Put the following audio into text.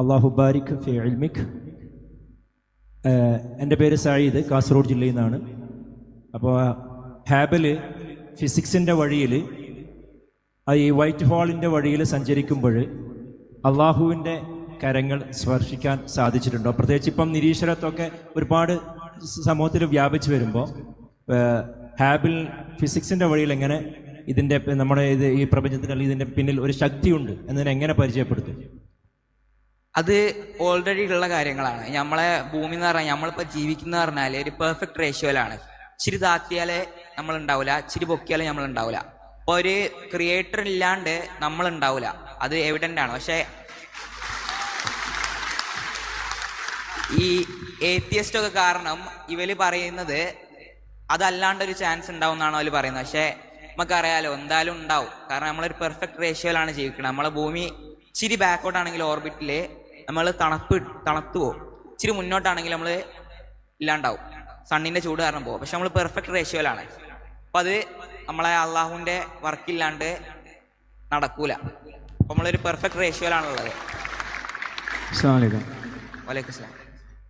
അള്ളാഹു ബാരിഖ് ഫി എന്റെ പേര് സായിദ് കാസർഗോഡ് ജില്ലയിൽ നിന്നാണ്. അപ്പോൾ ഹാബിൽ ഫിസിക്സിന്റെ വഴിയിൽ ഈ വൈറ്റ് ഹോളിന്റെ വഴിയിൽ സഞ്ചരിക്കുമ്പോൾ അള്ളാഹുവിന്റെ കരങ്ങൾ സ്പർശിക്കാൻ സാധിച്ചിട്ടുണ്ടോ. പ്രത്യേകിച്ച് ഇപ്പം നിരീശ്വരത്തൊക്കെ ഒരുപാട് സമൂഹത്തിൽ വ്യാപിച്ചു വരുമ്പോൾ ഹാബിൽ ഫിസിക്സിന്റെ വഴിയിൽ എങ്ങനെ ഇതിന്റെ നമ്മുടെ ഇത് ഈ പ്രപഞ്ചത്തിന് അല്ലെങ്കിൽ ഇതിന്റെ പിന്നിൽ ഒരു ശക്തിയുണ്ട് എന്നതിനെ എങ്ങനെ പരിചയപ്പെടുത്തും? അത് ഓൾറെഡി ഉള്ള കാര്യങ്ങളാണ്. നമ്മളെ ഭൂമി എന്ന് പറഞ്ഞാൽ നമ്മളിപ്പോൾ ജീവിക്കുന്ന പറഞ്ഞാൽ ഒരു പെർഫെക്റ്റ് റേഷ്യോയിലാണ് ഇച്ചിരി താത്തിയാലേ നമ്മൾ ഉണ്ടാവില്ല ഇച്ചിരി പൊക്കിയാലേ നമ്മൾ ഉണ്ടാവില്ല അപ്പോൾ ഒരു ക്രിയേറ്റർ ഇല്ലാണ്ട് നമ്മൾ ഉണ്ടാവില്ല അത് എവിഡന്റ് ആണ്. പക്ഷേ ഈ ഏത്തിയസ്റ്റ് ഒക്കെ കാരണം ഇവർ പറയുന്നത് അതല്ലാണ്ട് ഒരു ചാൻസ് ഉണ്ടാവും എന്നാണ് അവർ പറയുന്നത്. പക്ഷേ നമുക്കറിയാലോ എന്തായാലും ഉണ്ടാവും. കാരണം നമ്മളൊരു പെർഫെക്റ്റ് റേഷ്യോയിലാണ് ജീവിക്കുന്നത് നമ്മളെ ഭൂമി ഇച്ചിരി ബാക്കോട്ടാണെങ്കിൽ ഓർബിറ്റിൽ നമ്മൾ തണുപ്പ് തണുത്തു പോകും ഇച്ചിരി മുന്നോട്ടാണെങ്കിൽ നമ്മൾ ഇല്ലാണ്ടാവും. സണ്ണിന്റെ ചൂട് കാരണം പോകും പക്ഷെ നമ്മൾ പെർഫെക്റ്റ് റേഷ്യോയിലാണ് അപ്പം അത് നമ്മളെ അള്ളാഹുവിന്റെ വർക്കില്ലാണ്ട് നടക്കൂല. അപ്പം നമ്മളൊരു പെർഫെക്റ്റ് റേഷ്യോയിലാണുള്ളത് വലൈക്കും സ്ലാം